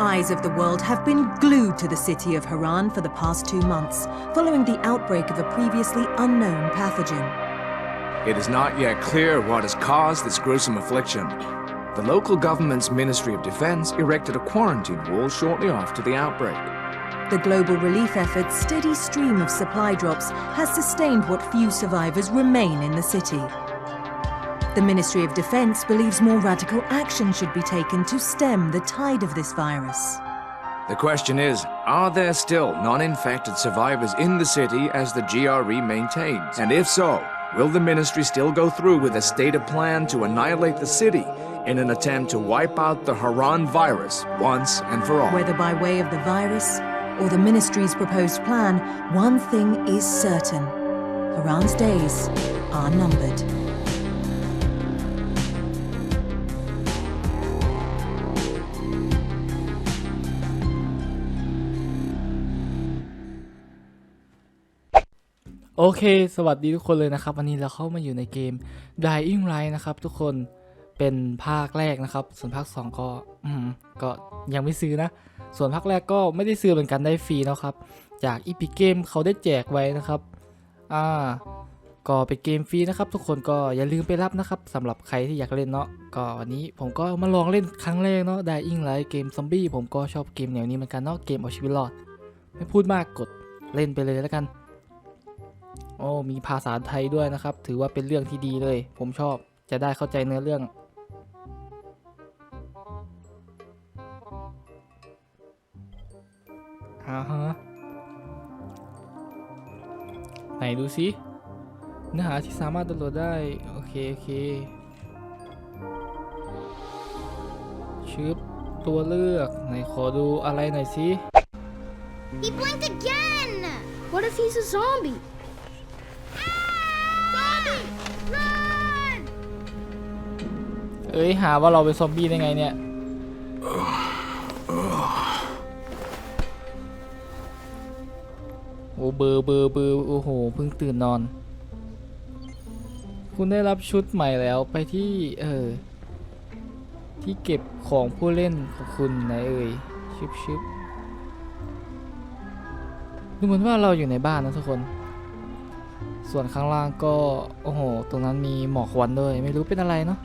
eyes of the world have been glued to the city of Haran for the past two months, following the outbreak of a previously unknown pathogen. It is not yet clear what has caused this gruesome affliction. The local government's Ministry of Defense erected a quarantine wall shortly after the outbreak. The global relief effort's steady stream of supply drops has sustained what few survivors remain in the city. The Ministry of Defense believes more radical action should be taken to stem the tide of this virus. The question is are there still non infected survivors in the city as the GRE maintains? And if so, will the ministry still go through with a stated plan to annihilate the city in an attempt to wipe out the Haran virus once and for all? Whether by way of the virus or the ministry's proposed plan, one thing is certain Haran's days are numbered. โอเค สวัสดีทุกคนเลยนะครับ วันนี้เราเข้ามาอยู่ในเกม Dying Light นะครับ ทุกคน เป็นภาคแรกนะครับ ส่วนภาค 2 ก็อืมก็ยังไม่ซื้อนะ ส่วนภาคแรกก็ไม่ได้ซื้อเหมือนกันได้ฟรีเนาะครับ จากอีพิเกมเขาได้แจกไว้นะครับ อ่า ก็เป็นเกมฟรีนะครับ ทุกคนก็อย่าลืมไปรับนะครับสำหรับใครที่อยากเล่นเนาะ ก็วันนี้ผมก็มาลองเล่นครั้งแรกเนาะ Dying Light เกมซอมบี้ผมก็ชอบเกมแนวนี้เหมือนกันเนาะ เกมเอาชีวิตรอด ไม่พูดมากกดเล่นไปเลยแล้วกัน โอ้มีภาษาไทยด้วยนะครับ ถือว่าเป็นเรื่องที่ดีเลย ผมชอบจะได้เข้าใจเนื้อเรื่อง อ่าฮะ ไหนดูสิ เนื้อหาที่สามารถดาวน์โหลดได้ โอเค โอเคชึบตัวเลือก ไหนขอดูอะไรหน่อยสิ He blinked again! What if he's a? Zombie! อ้ยหาว่าเราเป็นซอมบี้ได้ไงเนี่ยโอ้เบอร์เบอร์เบอร์โอ้โหเพิ่งตื่นนอน คุณได้รับชุดใหม่แล้วไปที่เออที่เก็บของผู้เล่นของคุณไหนเอ่ยชิบชิบดูเหมือนว่าเราอยู่ในบ้านนะทุกคน ส่วนข้างล่างก็ โอ้โห ตรงนั้นมีหมอกควันด้วย ไม่รู้เป็นอะไรเนาะ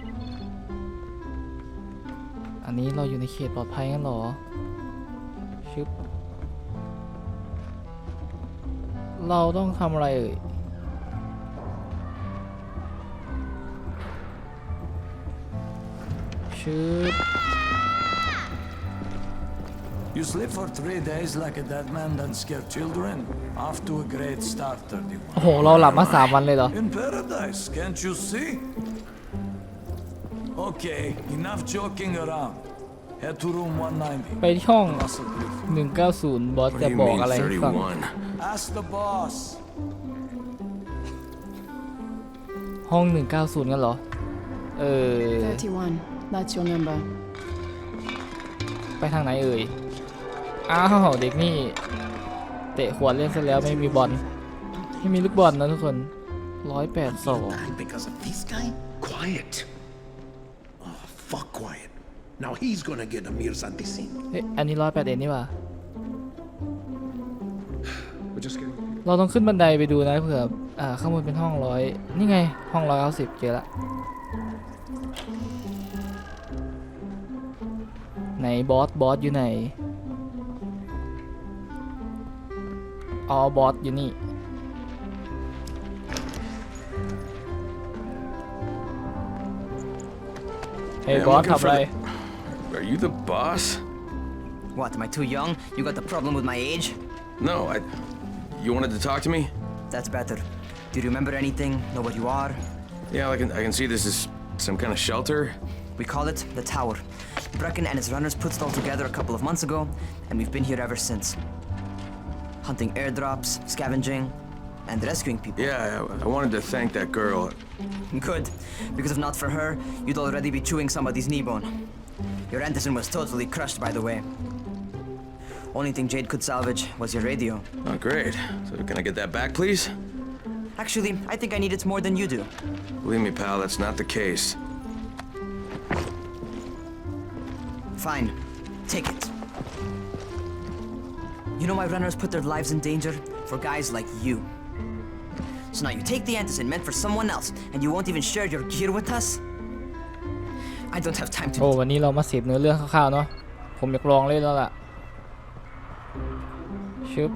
นนี้เราอยู่ในเขตปลอดภัยงั้นเหรอ ชึบ เราต้องทำอะไรเอ่ย ชึบ You sleep for three days like a dead man and scare children. Off to a great start, 31. โอ้โห เราหลับมาสามวันเลยเหรอ In paradise, can't you see? Okay, enough joking around. Head to room 190. ไปที่ห้อง Muscle brief. 190 บอสจะบอกอะไรให้ฟัง Ask the boss. ห้อง 190 กันเหรอ เออ 31. That's your number. ไปทางไหนเอ่ย อ้าวเด็กนี่ เตะขวดเล่นซะแล้วไม่มีบอล ไม่มีลูกบอลนะทุกคน 182 Bad because of this guy? Quiet. Oh, fuck quiet. Now he's gonna get Amir Santisin. เอ๊ะอันนี้ร้อยแปดเอ็ดนี่หว่า We're just getting. เราต้องขึ้นบันไดไปดูนะเผื่ออ่าข้างบนเป็นห้องร้อยนี่ไงห้องร้อยเก้าสิบเจอละไหนบอสบอสอยู่ไหนอ๋อบอสอยู่นี่ Hey, yeah, boss, how the... Are you the boss? What, am I too young? You got the problem with my age? No, I... You wanted to talk to me? That's better. Do you remember anything? Know what you are? Yeah, I can, I can see this is some kind of shelter. We call it the Tower. Brecken and his runners put it all together a couple of months ago, and we've been here ever since. Hunting airdrops, scavenging, and rescuing people. Yeah, I, I wanted to thank that girl. Good, because if not for her, you'd already be chewing somebody's knee bone. Your Anderson was totally crushed, by the way. Only thing Jade could salvage was your radio. Oh, great. So can I get that back, please? Actually, I think I need it more than you do. Believe me, pal, that's not the case. Fine, take it. You know why runners put their lives in danger? For guys like you. So now you take the antizin meant for someone else, and you won't even share your gear with us? I don't have time โอ้ to. วันนี้เรามาเสพเนื้อเรื่องคร่าวๆเนาะผมอยากลองเล่นแล้วล่ะชึบ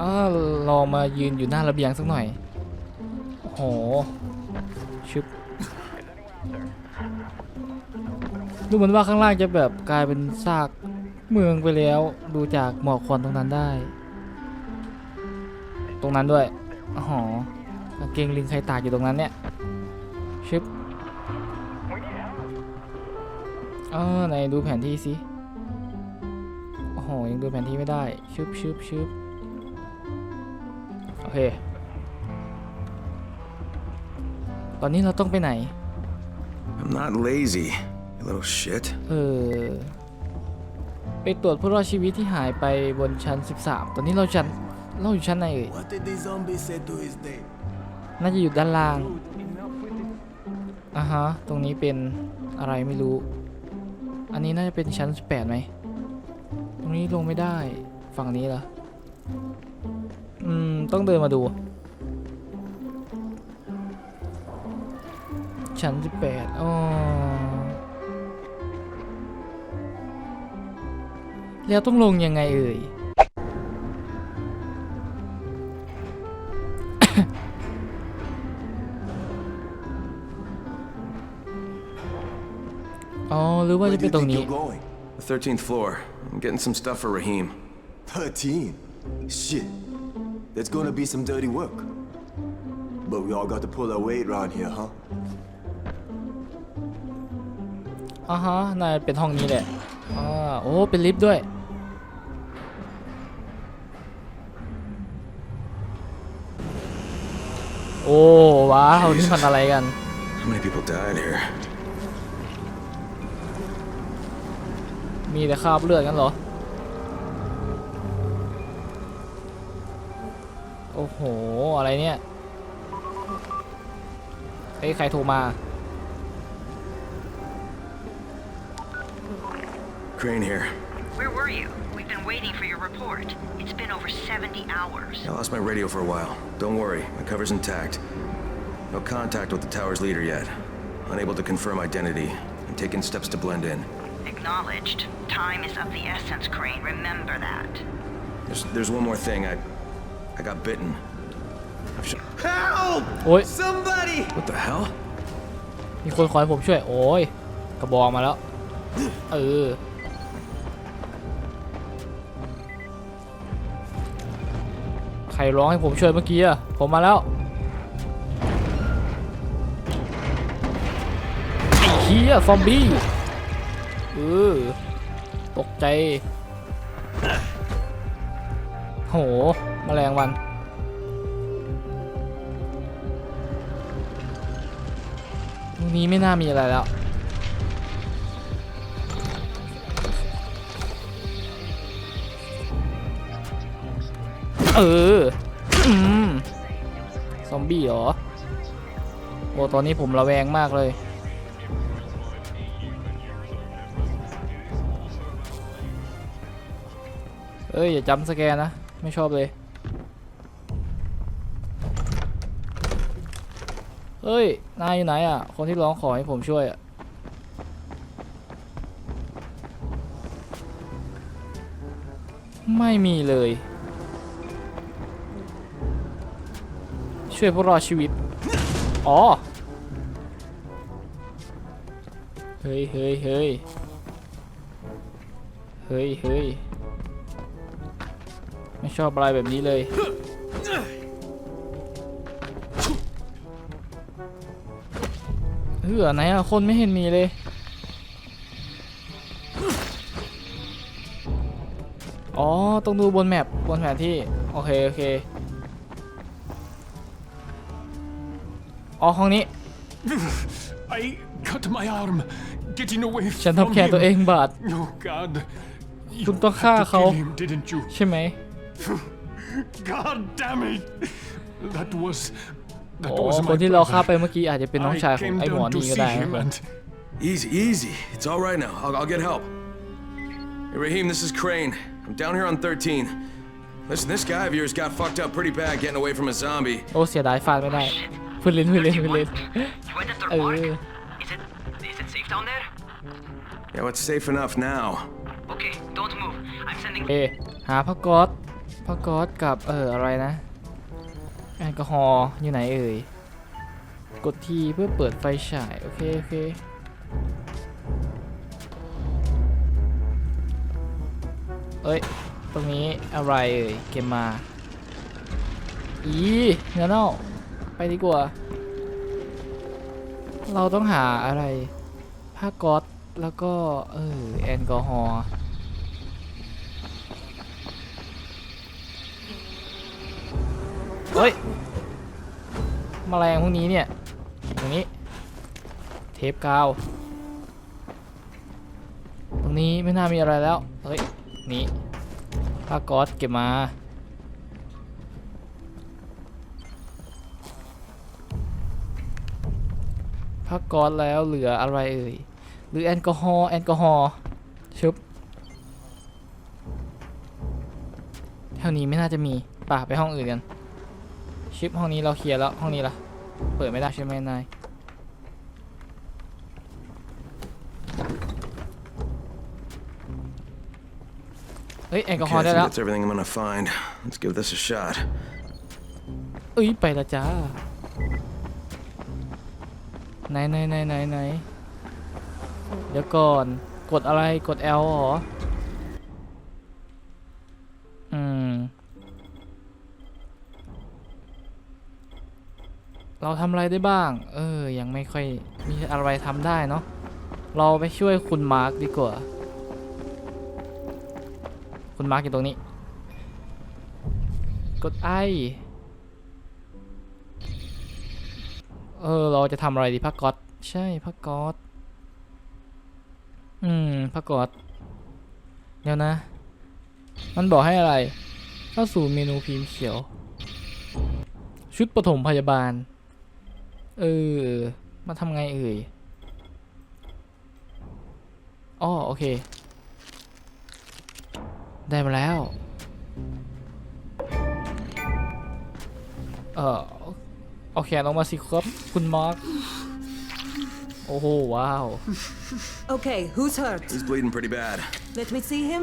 อ่าลองมายืนอยู่หน้าระเบียงสักหน่อยโอ้โหชึบดูเหมือนว่าข้างล่างจะแบบกลายเป็นซากเมืองไปแล้ว ดูจากหมอกควันตรงนั้นได้ ตรงนั้นด้วยอ๋อกางเกงลิงใครตากอยู่ตรงนั้นเนี่ยชึบเออไหนดูแผนที่สิโอ้โหยังดูแผนที่ไม่ได้ชึบชึบชึบโอเค ตอนนี้เราต้องไปไหน I'm not lazy, you little shit. เออไปตรวจผู้รอดชีวิตที่หายไปบนชั้น 13 ตอนนี้เราชั้น เราอยู่ชั้นไหนเอ่ย What did the zombie say to his day? น่าจะอยู่ด้านล่างอะฮะ ตรงนี้เป็นอะไรไม่รู้ อันนี้น่าจะเป็นชั้น 18ไหม ตรงนี้ลงไม่ได้ ฝั่งนี้เหรอ อืม ต้องเดินมาดู ชั้น 18อ๋อแล้วต้องลงยังไงเอ่ย หรือว่าจะเป็นตรงนี้ going? The 13th floor. I'm getting some stuff for Raheem. 13. Shit. There's gonna be some dirty work. But we all got to pull our weight around here, huh? อ่าฮะ น่าจะเป็นห้องนี้แหละอ่าโอ้ เป็นลิฟต์ด้วย โอ้ ว้าว นี่มันอะไรกัน How many people died here? มีแต่คราบเลือดกันเหรอ โอ้โห อะไรเนี่ยเฮ้ยใครโทรมา Crane here. Where were you? We've been waiting for your report. It's been over 70 hours. I lost my radio for a while. Don't worry, my cover's intact. No contact with the tower's leader yet. Unable to confirm identity. I'm taking steps to blend in. Acknowledged. Time is of the essence, Crane. Remember that. There's, there's one more thing. I, I got bitten. I've sh- Help! โอ้ย Somebody! what the hell? มีคนคอยผมช่วย โอ้ย กระบอกมาแล้ว เออ ใครร้องให้ผมช่วยเมื่อกี้อะผมมาแล้ว ไอ้เหี้ยซอมบี้เ ออตกใจโหมแมลงวัน ตรงนี้ไม่น่ามีอะไรแล้ว เออ อืม ซอมบี้เหรอ โอ้ตอนนี้ผมระแวงมากเลย เอ้ยอย่าจำสแกนนะ ไม่ชอบเลยเฮ้ย นายอยู่ไหนอะ คนที่ร้องขอให้ผมช่วยอะ ไม่มีเลย ช่วยผู้รอชีวิต อ๋อ เฮ้ยเฮ้ยเฮ้ยเฮ้ยเฮ้ย ไม่ชอบอะไรแบบนี้เลยเหือไหนอะคนไม่เห็นมีเลย อ๋อ ต้องดูบนแมปบนแผนที่ โอเค โอเค อ๋อ ห้องนี้ I cut my arm getting away ฉัน from ทำแขนตัวเอง him. บาด Oh God. You คุณต้องฆ่า had to เขา kill him, didn't you? ใช่ไหม God damn it. That was โอ้ that was ค my นที่เราฆ่า brother. ไปเมื่อกี้อาจจะเป็นน้องชายของ I ไอ้ came หมอ down to นี่ก็ see ได้นะ him ครับ and Easy, easy. It's all right now. I'll, I'll get help. Hey, Raheem, this is Crane. I'm down here on 13. Listen, this guy of yours got fucked up pretty bad getting away from a zombie. โอ้เสียดายฟาดไม่ได้พูดเล่นพูดเล่นพูดเล่น You went after เอ Mark? อ Is it is it safe down there? Yeah, well, it's safe enough now. Okay, don't move. I'm sending เอหาพักก๊อต พักก๊อตกับเอออะไรนะแอลกอฮอล์อยู่ไหนเอ่ย กดทีเพื่อเปิดไฟฉาย โอเค โอเคเอ้ย ตรงนี้อะไรเอ่ย เกมมา อีเนื้อเน่าไปดีกว่า เราต้องหาอะไร ผ้าก๊อตแล้วก็ เออแอลกอฮอล์ เฮ้ยมแมลงพวกนี้เนี่ยตรงนี้ เทปกาว ตรงนี้ไม่น่ามีอะไรแล้วเฮ้ยนี่ผ้าก๊อซเก็บมาผ้าก๊อซแล้วเหลืออะไรเอ่ยหรือแอลกอฮอล์แอลกอฮอล์ชุบแถวนี้ไม่น่าจะมีป่าไปห้องอื่นกัน ชิปห้องนี้เราเคลียร์แล้วห้องนี้ล่ะ เปิดไม่ได้ใช่ไหมนายเฮ้ยแอลกอฮอ Okay, ล์ I ได้ think แล้ว that's everything I'm gonna find. Let's give this a shot. เอ้ยไปละจ้าไหนไหนไหนไหนไหนเดี๋ยวก่อน กดอะไรกด L เหรออื เราทำอะไรได้บ้าง เออ ยังไม่ค่อยมีอะไรทำได้เนาะ เราไปช่วยคุณมาร์คดีกว่า คุณมาร์คอยู่ตรงนี้ กดไอ เออ เราจะทำอะไรดีพักก๊อตใช่พักก๊อตอืมพักก๊อตเดี๋ยวนะ มันบอกให้อะไร เข้าสู่เมนูพิมพ์เขียว ชุดปฐมพยาบาล เออ มาทำไงเอ่ยอ๋อโอเค ได้มาแล้ว เออเอาแขนออกมาสิครับคุณมาร์คโอ้โหว้าว Okay, who's hurt? He's bleeding pretty bad. Let me see him.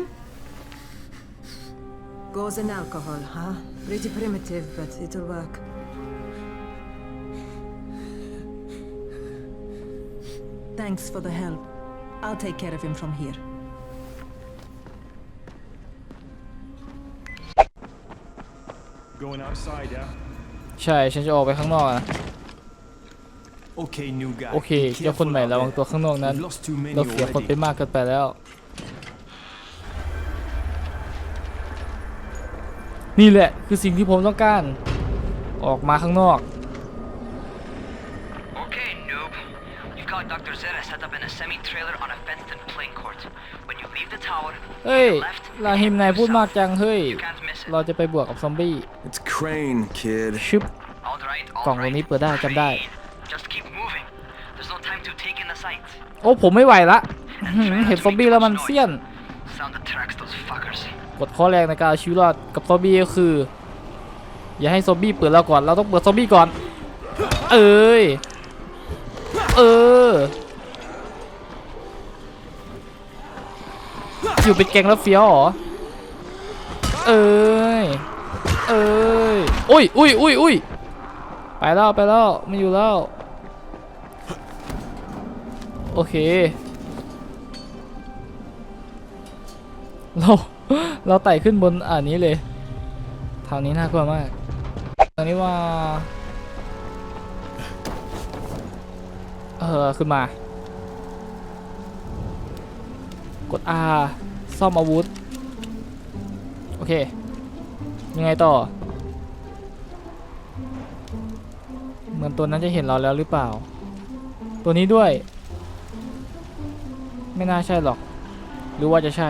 Gauze and alcohol, huh? Pretty primitive, but it'll work. Thanks for the help. I'll take care of him from here. Going outside, yeah? ใช่ ฉันจะออกไปข้างนอกนะ Okay, new guy. โอเค Be เจ้าคน careful ใหม่ out ระวัง there. ตัวข้างนอกนั้น We've lost too many เราเสียคนไป already. มากเกินไปแล้ว นี่แหละคือสิ่งที่ผมต้องการ ออกมาข้างนอก semi-trailer on a fenced-in playing court. When you leave the tower, เฮ้ย take a left ลา and ฮิม head นาย due พูดมาก south. จัง เฮ้ย You can't miss it. เราจะไปบวกกับซอมบี้ It's Crane, kid. ชึบ All right, all กล่องตรงนี้ right. เปิดได้จำได้ Crane, Just keep moving. There's no time to take in the sights. โอ้ ผมไม่ไหวละอื้อหือเห็นซอมบี้แล้วมันเสี้ยน Sound attracts those fuckers. กฎข้อแรกในการเอาชีวิตรอดกับซอมบี้ก็คือ อย่าให้ซอมบี้เปิดเราก่อน เราต้องเปิดซอมบี้ก่อน เอ้ย เออ อยู่เป็นแกงแล้วเฟี้ยวเหรอ เอ้ย เอ้ยอุ้ยอุ้ยอุ้ยอุ้ยไปแล้วไปแล้วไม่อยู่แล้ว โอเค เรา เราไต่ขึ้นบนอันนี้เลยทางนี้น่ากลัวมากตอนนี้ว่า เออขึ้นมา กด R ซ่อมอาวุธ โอเค ยังไงต่อ เหมือนตัวนั้นจะเห็นเราแล้วหรือเปล่า ตัวนี้ด้วย ไม่น่าใช่หรอก หรือว่าจะใช่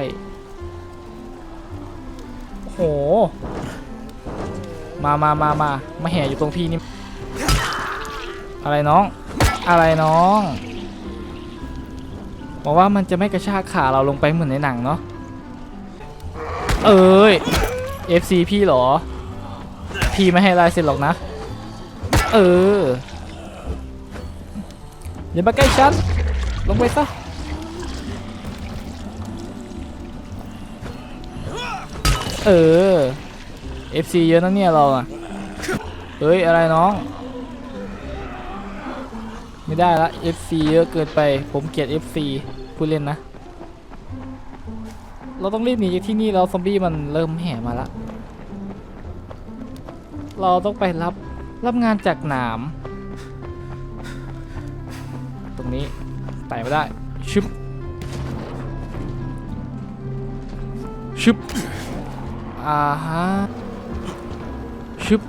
โห มามามามามาแห่อยู่ตรงพี่นี่ อะไรน้อง อะไรน้องบอกว่ามันจะไม่กระชากขาเราลงไปเหมือนในหนังเนาะ เอ้ย FC พี่เหรอ พี่ไม่ให้ลายเซ็นหรอกนะ เอออย่ามาใกล้ฉัน ลงไปซะเออ FC เยอะนะเนี่ยเราอะเฮ้ย อะไรน้อง ไม่ได้ละ FC เยอะเกินไป ผมเกลียด FC ผู้เล่นนะ เราต้องรีบหนีจากที่นี่แล้วซอมบี้มันเริ่มแห่มาละ เราต้องไปรับรับงานจากหนาม ตรงนี้ไต่ไม่ได้ชึบชึบอ่าฮะชึบ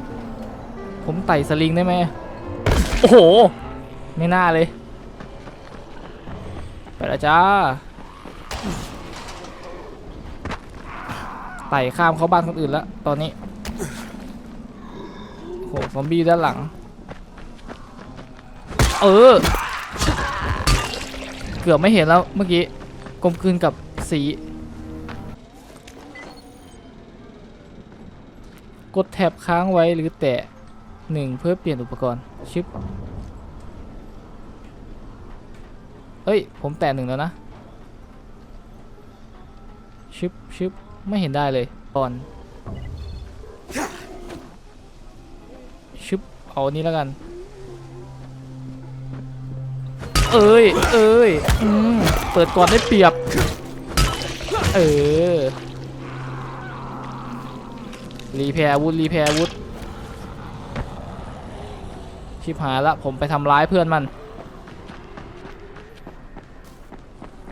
ผมไต่สลิงได้ไหมโอ้โห ไม่น่าเลย ไปแล้วจ้า ไต่ข้ามเข้าบ้านคนอื่นแล้ว ตอนนี้โหซอมบี้ด้านหลัง เออ เกือบไม่เห็นแล้วเมื่อกี้กลมกลืนกับสี กดแท็บค้างไว้หรือแตะหนึ่งเพื่อเปลี่ยนอุปกรณ์ ชิปเอ้ย ผมแตะหนึ่งแล้วนะ ชิปชิป ไม่เห็นได้เลยก่อนชิปเอาอันนี้แล้วกัน เอ้ยเอ้ยอืมเปิดก่อนได้เปรียบ เออ รีแพร์วุธรีแพร์วุธชิบหายละผมไปทำร้ายเพื่อนมัน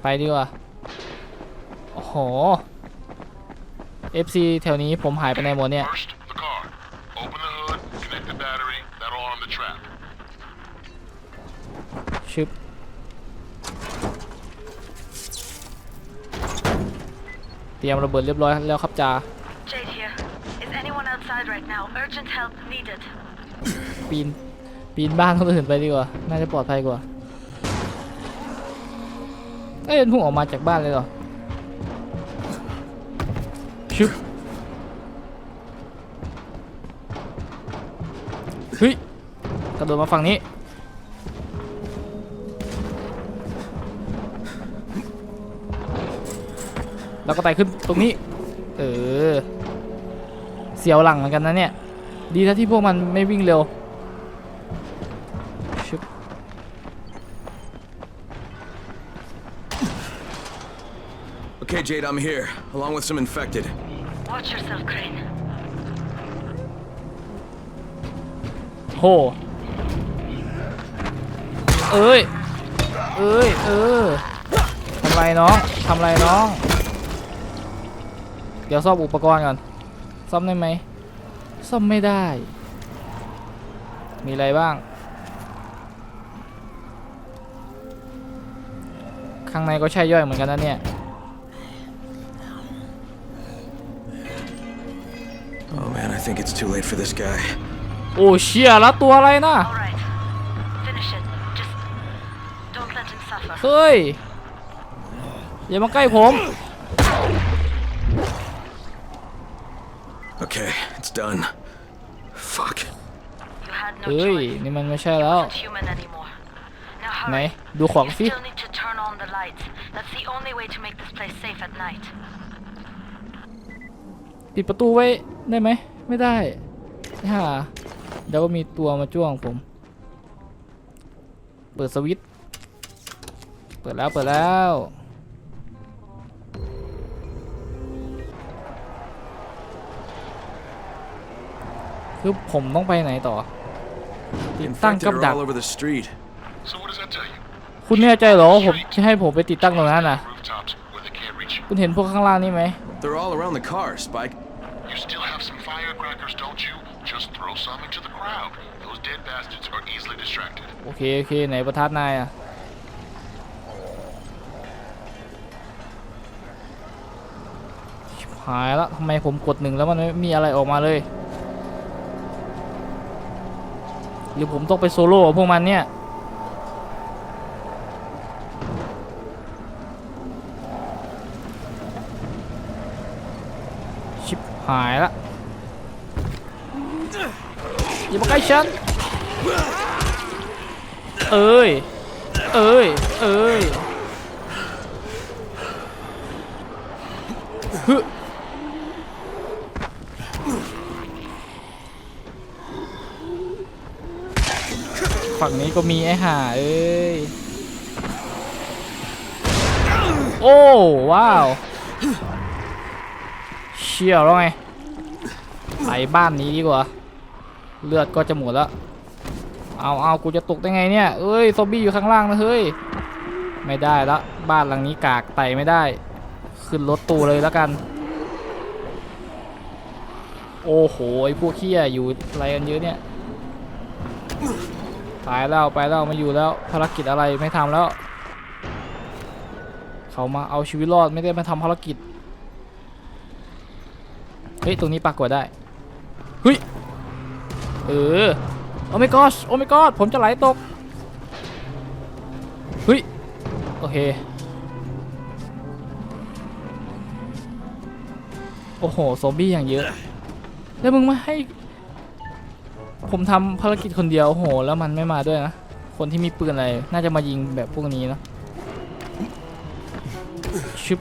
ไปดีกว่าโอ้โห FC แถวนี้ผมหายไปในหมดเนี่ย First, the car. Open the hood, connect the battery, that'll arm the trap. ชึบเตรียมระเบิดเรียบร้อยแล้วครับจ่า Jade here. Is anyone outside right now? Urgent help needed. ปีน ปีนบ้านคนอื่นไปดีกว่า น่าจะปลอดภัยกว่า เอ้ยมันพุ่งออกมาจากบ้านเลยเหรอ เฮ้ยกระโดดมาฝั่งนี้ แล้วก็ไต่ขึ้นตรงนี้ เออ เสียวหลังเหมือนกันนะเนี่ย ดีถ้าที่พวกมันไม่วิ่งเร็วชึบ Okay, Jade, I'm here, along with some infected. Watch yourself, Crane. โหเอ้ย เอ้ย เออทำไรน้องทำไรน้อง เดี๋ยวซ่อมอุปกรณ์ก่อน ซ่อมได้ไหม ซ่อมไม่ได้ มีอะไรบ้าง ข้างในก็ใช่ย่อยเหมือนกันนะเนี่ย Oh man, I think it's too late for this guy. โอ้เชี่ยแล้วตัวอะไรนะ All right. Finish it. Just don't let him suffer. เฮ้ย อย่ามาใกล้ผม Okay, it's done. Fuck. You had no เฮ้ย choice. นี่มันไม่ใช่แล้ว Not human anymore. Now ไหน hurry. ดูของ You สิ still need to turn on the lights. That's the only way to make this place safe at night. ปิดประตูไว้ได้ไหม ไม่ได้ฮ่า เดี๋ยวก็มีตัวมาจ้วงผม เปิดสวิตช์เปิดแล้วเปิดแล้วคือผมต้องไปไหนต่อ The ติดตั้ง infected กับ are ดัก all over the street. So what does that tell you? คุณแน่ใจเหรอว่าผมจะให้ผมไปติดตั้งตรงนั้นน่ะ Rooftops where they can't reach you. คุณเห็นพวกข้างล่างนี่ไหม They're all around the car, Spike. You still have some firecrackers, don't you? Just throw some into the crowd. Those dead bastards are easily distracted. โอเค โอเค ไหนประทัดนายอะ ชิบหายล้วทำไมผมกดหนึ่งแล้วมันไม่มีอะไรออกมาเลย หรือผมต้องไปโซโล่กับพวกมันเนี่ย ชิบหายละอย่ามาใกล้ฉัน เอ้ย เอ้ย เอ้ยฮึฝั่งนี้ก็มีไอ้ห่าเอ้ย โอ้ ว้าว เชี่ยวแล้วไง ไปบ้านนี้ดีกว่า เลือดก็จะหมดแล้ว เอาเอากูจะตกได้ไงเนี่ย เอ้ย ซอมบี้อยู่ข้างล่างนะเฮ้ย ไม่ได้ละ บ้านหลังนี้กากไต่ไม่ได้ ขึ้นรถตู้เลยแล้วกัน โอ้โห ไอพวกเขี้ยอยู่อะไรกันเยอะเนี่ย ตายแล้วไปแล้วมาอยู่แล้วภารกิจอะไรไม่ทำแล้ว เขามาเอาชีวิตรอดไม่ได้มาทำภารกิจ เฮ้ย ตรงนี้ปรากฏได้ เฮ้ย เออ โอ้ไม่กอสโอ้ไม่กอสผมจะไหลตกเฮ้ยโอเคโอ้โหซอมบี้อย่างเยอะ แล้วมึงมาให้ ผมทำภารกิจคนเดียวโอ้โหแล้วมันไม่มาด้วยนะ คนที่มีปืนอะไร น่าจะมายิงแบบพวกนี้นะชึบ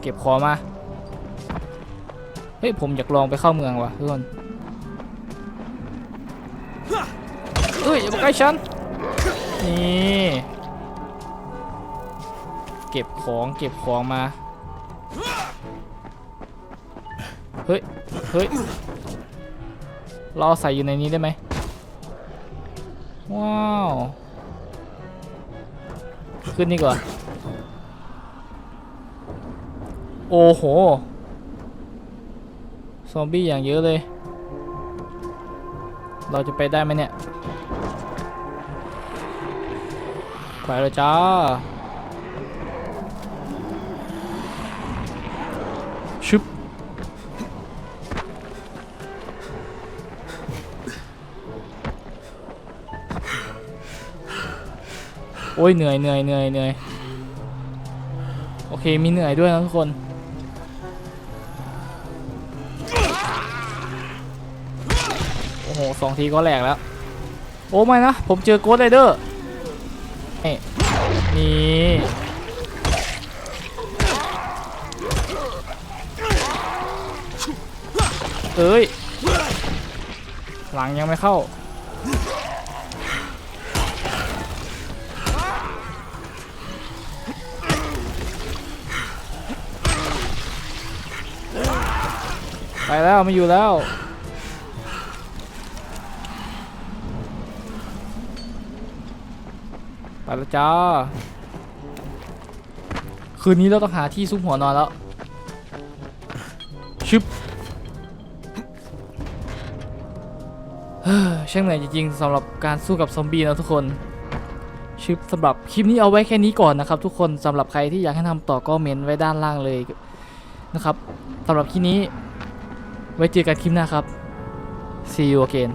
เก็บขอมา เฮ้ยผมอยากลองไปเข้าเมืองว่ะทุกคนเฮ้ยอย่ามาใกล้ฉันนี่เก็บของเก็บของมาเฮ้ยเฮ้ยเราเอใส่อยู่ในนี้ได้ไหมว้าวขึ้นนี่ก่อนโอ้โห ซอมบี้อย่างเยอะเลย เราจะไปได้ไหมเนี่ย ไปเลยจ้า ชึบ โอ้ยเหนื่อยเหนื่อยเหนื่อยเหนื่อย โอเคมีเหนื่อยด้วยนะทุกคน สองทีก็แหลกแล้ว โอ้ไม่นะ ผมเจอโกดไรเดอร์นี่นี่เอ้ย หลังยังไม่เข้า ไปแล้วไม่อยู่แล้ว ไปแล้วจ้า คืนนี้เราต้องหาที่ซุกหัวนอนแล้ว ชึบเฮ้อช่างเหนื่อยจริงๆสำหรับการสู้กับซอมบี้นะทุกคนชึบสำหรับคลิปนี้เอาไว้แค่นี้ก่อนนะครับ ทุกคนสำหรับใครที่อยากให้ทำต่อก็เมนไว้ด้านล่างเลยนะครับสำหรับคลิปนี้ ไว้เจอกันคลิปหน้าครับ see you again